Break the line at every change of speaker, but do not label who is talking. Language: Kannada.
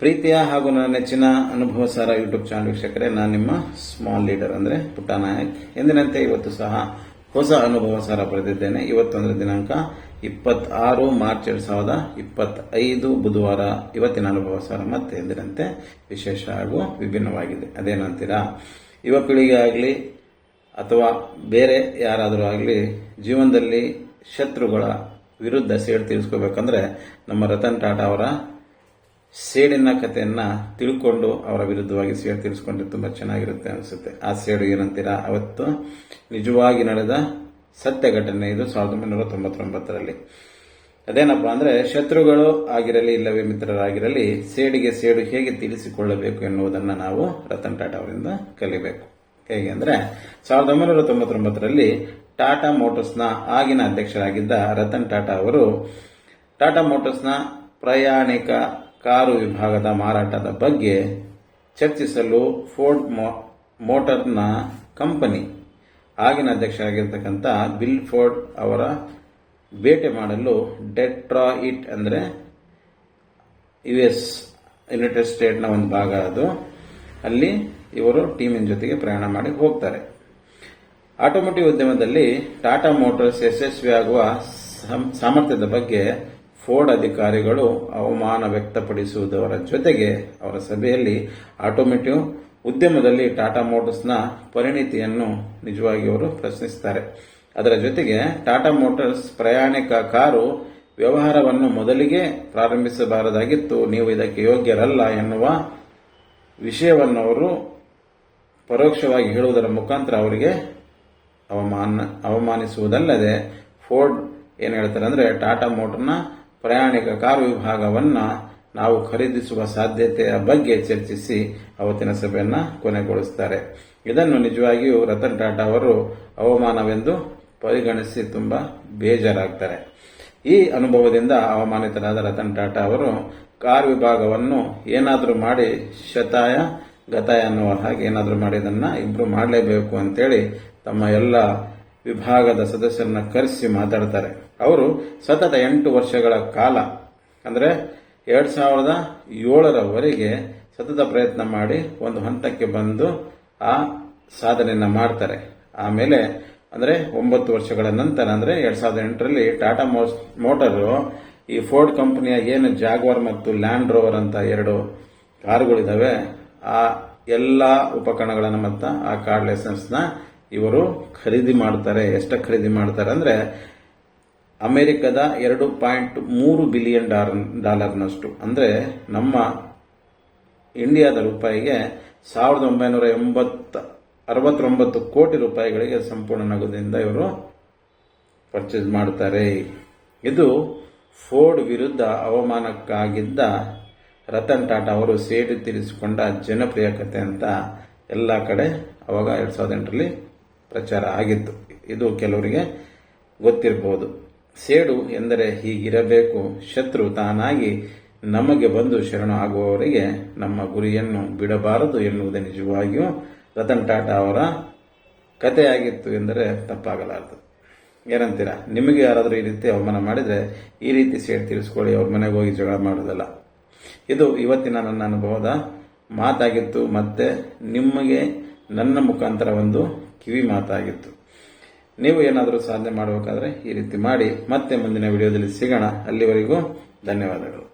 ಪ್ರೀತಿಯ ಹಾಗೂ ನನ್ನ ನೆಚ್ಚಿನ ಅನುಭವ ಸಾರ ಯೂಟ್ಯೂಬ್ ಚಾನಲ್ ವೀಕ್ಷಕರೇ, ನಾನು ನಿಮ್ಮ ಸ್ಮಾಲ್ ಲೀಡರ್ ಅಂದ್ರೆ ಪುಟ್ಟ ನಾಯಕ್. ಎಂದಿನಂತೆ ಇವತ್ತು ಸಹ ಹೊಸ ಅನುಭವ ಸಾರ ಬರೆದಿದ್ದೇನೆ. ಇವತ್ತೊಂದರ ದಿನಾಂಕ ಇಪ್ಪತ್ತಾರು ಮಾರ್ಚ್ ಎರಡ್ ಸಾವಿರದ ಇಪ್ಪತ್ತೈದು ಬುಧವಾರ. ಇವತ್ತಿನ ಅನುಭವ ಸಾರ ಮತ್ತೆ ಎಂದಿನಂತೆ? ವಿಶೇಷ ಹಾಗೂ ವಿಭಿನ್ನವಾಗಿದೆ. ಅದೇನಂತೀರಾ ಯುವ ಆಗಲಿ ಅಥವಾ ಬೇರೆ ಯಾರಾದರೂ ಆಗಲಿ ಜೀವನದಲ್ಲಿ ಶತ್ರುಗಳ ವಿರುದ್ಧ ಸೇಡು ತೀರಿಸ್ಕೋಬೇಕಂದ್ರೆ ನಮ್ಮ ರತನ್ ಟಾಟಾ ಅವರ ಸೇಡಿನ ಕಥೆಯನ್ನ ತಿಳ್ಕೊಂಡು ಅವರ ವಿರುದ್ಧವಾಗಿ ಸೇಡು ತಿಳಿಸ್ಕೊಂಡ್ರೆ ತುಂಬಾ ಚೆನ್ನಾಗಿರುತ್ತೆ ಅನಿಸುತ್ತೆ. ಆ ಸೇಡು ಏನಂತೀರಾ? ಅವತ್ತು ನಿಜವಾಗಿ ನಡೆದ ಸತ್ಯ ಘಟನೆ ಇದು ಸಾವಿರದ ಒಂಬೈನೂರ ತೊಂಬತ್ತೊಂಬತ್ತರಲ್ಲಿ. ಅದೇನಪ್ಪ ಅಂದ್ರೆ ಶತ್ರುಗಳು ಆಗಿರಲಿ ಇಲ್ಲವೇ ಮಿತ್ರರಾಗಿರಲಿ ಸೇಡಿಗೆ ಸೇಡು ಹೇಗೆ ತೀರಿಸಿಕೊಳ್ಳಬೇಕು ಎನ್ನುವುದನ್ನು ನಾವು ರತನ್ ಟಾಟಾ ಅವರಿಂದ ಕಲಿಬೇಕು. ಹೇಗೆ ಅಂದ್ರೆ ಸಾವಿರದ ಒಂಬೈನೂರ ತೊಂಬತ್ತೊಂಬತ್ತರಲ್ಲಿ ಟಾಟಾ ಮೋಟರ್ಸ್ನ ಆಗಿನ ಅಧ್ಯಕ್ಷರಾಗಿದ್ದ ರತನ್ ಟಾಟಾ ಅವರು ಟಾಟಾ ಮೋಟರ್ಸ್ನ ಪ್ರಯಾಣಿಕ ಕಾರು ವಿಭಾಗದ ಮಾರಾಟದ ಬಗ್ಗೆ ಚರ್ಚಿಸಲು ಫೋರ್ಡ್ ಮೋ- ಮೋಟರ್ನ ಕಂಪನಿ ಆಗಿನ ಅಧ್ಯಕ್ಷರಾಗಿರ್ತಕ್ಕಂಥ ಬಿಲ್ ಫೋರ್ಡ್ ಅವರ ಭೇಟಿ ಮಾಡಲು ಡೆಟ್ರಾಯಿಟ್ ಅಂದರೆ ಯು ಎಸ್ ಯುನೈಟೆಡ್ ಸ್ಟೇಟ್ನ ಒಂದು ಭಾಗ ಅದು. ಅಲ್ಲಿ ಇವರು ಟೀಮಿನ ಜೊತೆಗೆ ಪ್ರಯಾಣ ಮಾಡಿ ಹೋಗ್ತಾರೆ. ಆಟೋಮೋಟಿವ್ ಉದ್ಯಮದಲ್ಲಿ ಟಾಟಾ ಮೋಟರ್ಸ್ ಯಶಸ್ವಿಯಾಗುವ ಸಾಮರ್ಥ್ಯದ ಬಗ್ಗೆ ಫೋರ್ಡ್ ಅಧಿಕಾರಿಗಳು ಅವಮಾನ ವ್ಯಕ್ತಪಡಿಸುವುದರ ಜೊತೆಗೆ ಅವರ ಸಭೆಯಲ್ಲಿ ಆಟೋಮೋಟಿವ್ ಉದ್ಯಮದಲ್ಲಿ ಟಾಟಾ ಮೋಟರ್ಸ್ನ ಪರಿಣಿತಿಯನ್ನು ನಿಜವಾಗಿ ಅವರು ಪ್ರಶ್ನಿಸುತ್ತಾರೆ ಅದರ ಜೊತೆಗೆ ಟಾಟಾ ಮೋಟರ್ಸ್ ಪ್ರಯಾಣಿಕ ಕಾರು ವ್ಯವಹಾರವನ್ನು ಮೊದಲಿಗೆ ಪ್ರಾರಂಭಿಸಬಾರದಾಗಿತ್ತು, ನೀವು ಇದಕ್ಕೆ ಯೋಗ್ಯರಲ್ಲ ಎನ್ನುವ ವಿಷಯವನ್ನು ಅವರು ಪರೋಕ್ಷವಾಗಿ ಹೇಳುವುದರ ಮುಖಾಂತರ ಅವರಿಗೆ ಅವಮಾನ, ಅವಮಾನಿಸುವುದಲ್ಲದೆ ಫೋರ್ಡ್ ಏನು ಹೇಳ್ತಾರೆ ಅಂದ್ರೆ ಟಾಟಾ ಮೋಟರ್ನ ಪ್ರಯಾಣಿಕ ಕಾರು ವಿಭಾಗವನ್ನ ನಾವು ಖರೀದಿಸುವ ಸಾಧ್ಯತೆಯ ಬಗ್ಗೆ ಚರ್ಚಿಸಿ ಅವತ್ತಿನ ಸಭೆಯನ್ನು ಕೊನೆಗೊಳಿಸುತ್ತಾರೆ ಇದನ್ನು ನಿಜವಾಗಿಯೂ ರತನ್ ಟಾಟಾ ಅವರು ಅವಮಾನವೆಂದು ಪರಿಗಣಿಸಿ ತುಂಬಾ ಬೇಜಾರಾಗ್ತಾರೆ. ಈ ಅನುಭವದಿಂದ ಅವಮಾನಿತರಾದ ರತನ್ ಟಾಟಾ ಅವರು ಕಾರ್ ವಿಭಾಗವನ್ನು ಏನಾದರೂ ಮಾಡಿ ಶತಾಯ, ಗತಾಯ ಅನ್ನುವ ಹಾಗೆ ಏನಾದರೂ ಮಾಡಿ ಇದನ್ನು ಇಂಪ್ರೂವ್ ಮಾಡಲೇಬೇಕು ಅಂತೇಳಿ ತಮ್ಮ ಎಲ್ಲ ವಿಭಾಗದ ಸದಸ್ಯರನ್ನ ಕರೆಸಿ ಮಾತಾಡ್ತಾರೆ. ಅವರು ಸತತ ಎಂಟು ವರ್ಷಗಳ ಕಾಲ, ಅಂದ್ರೆ ಎರಡು ಸಾವಿರದ ಏಳರವರೆಗೆ ಸತತ ಪ್ರಯತ್ನ ಮಾಡಿ ಒಂದು ಹಂತಕ್ಕೆ ಬಂದು ಆ ಸಾಧನೆಯನ್ನು ಮಾಡ್ತಾರೆ. ಆಮೇಲೆ, ಅಂದ್ರೆ ಒಂಬತ್ತು ವರ್ಷಗಳ ನಂತರ, ಅಂದ್ರೆ ಎರಡು ಸಾವಿರದ ಎಂಟರಲ್ಲಿ ಟಾಟಾ ಮೋಟರು ಈ ಫೋರ್ಡ್ ಕಂಪನಿಯ ಏನು ಜಾಗ್ವಾರ್ ಮತ್ತು ಲ್ಯಾಂಡ್ ರೋವರ್ ಅಂತ ಎರಡು ಕಾರುಗಳಿದಾವೆ, ಆ ಎಲ್ಲ ಉಪಕರಣಗಳನ್ನು ಮತ್ತು ಆ ಕಾರ್ ಲೈಸೆನ್ಸ್ನ ಇವರು ಖರೀದಿ ಮಾಡ್ತಾರೆ ಎಷ್ಟು ಖರೀದಿ ಮಾಡ್ತಾರೆ ಅಂದ್ರೆ ಅಮೆರಿಕದ ಎರಡು ಪಾಯಿಂಟ್ ಮೂರು ಬಿಲಿಯನ್ ಡಾರ್ ಡಾಲರ್ನಷ್ಟು. ಅಂದ್ರೆ ನಮ್ಮ ಇಂಡಿಯಾದ ರೂಪಾಯಿಗೆ ಸಾವಿರದ ಒಂಬೈನೂರ ಎಂಬತ್ತ, ಅರವತ್ತೊಂಬತ್ತು ಕೋಟಿ ರೂಪಾಯಿಗಳಿಗೆ ಸಂಪೂರ್ಣ ನಗದಿಂದ ಇವರು ಪರ್ಚೇಸ್ ಮಾಡ್ತಾರೆ. ಇದು ಫೋರ್ಡ್ ವಿರುದ್ಧ ಅವಮಾನಕ್ಕಾಗಿದ್ದ ರತನ್ ಟಾಟಾ ಅವರು ಸೇಡಿ ತೀರಿಸಿಕೊಂಡ ಜನಪ್ರಿಯ ಕಥೆ ಅಂತ ಎಲ್ಲ ಕಡೆ ಅವಾಗ ಎರಡು ಸಾವಿರದ ಎಂಟರಲ್ಲಿ ಪ್ರಚಾರ ಆಗಿತ್ತು. ಇದು ಕೆಲವರಿಗೆ ಗೊತ್ತಿರಬಹುದು. ಸೇಡು ಎಂದರೆ ಹೀಗಿರಬೇಕು, ಶತ್ರು ತಾನಾಗಿ ನಮಗೆ ಬಂದು ಶರಣು ಆಗುವವರಿಗೆ ನಮ್ಮ ಗುರಿಯನ್ನು ಬಿಡಬಾರದು ಎನ್ನುವುದೇ ನಿಜವಾಗಿಯೂ ರತನ್ ಟಾಟಾ ಅವರ ಕಥೆಯಾಗಿತ್ತು ಎಂದರೆ ತಪ್ಪಾಗಲಾರದು. ಏನಂತೀರಾ? ನಿಮಗೆ ಯಾರಾದರೂ ಈ ರೀತಿ ಅವಮಾನ ಮಾಡಿದರೆ ಈ ರೀತಿ ಸೇಡ್ ತೀರಿಸ್ಕೊಳ್ಳಿ, ಅವ್ರ ಮನೆಗೆ ಹೋಗಿ ಜಗಳ ಮಾಡೋದಲ್ಲ. ಇದು ಇವತ್ತಿನ ನನ್ನ ಅನುಭವದ ಮಾತಾಗಿತ್ತು, ಮತ್ತೆ ನಿಮಗೆ ನನ್ನ ಮುಖಾಂತರ ಒಂದು ಕಿವಿ ಮಾತಾಗಿತ್ತು. ನೀವು ಏನಾದರೂ ಸಾಧನೆ ಮಾಡಬೇಕಾದ್ರೆ ಈ ರೀತಿ ಮಾಡಿ. ಮತ್ತೆ ಮುಂದಿನ ವಿಡಿಯೋದಲ್ಲಿ ಸಿಗೋಣ. ಅಲ್ಲಿವರೆಗೂ ಧನ್ಯವಾದಗಳು.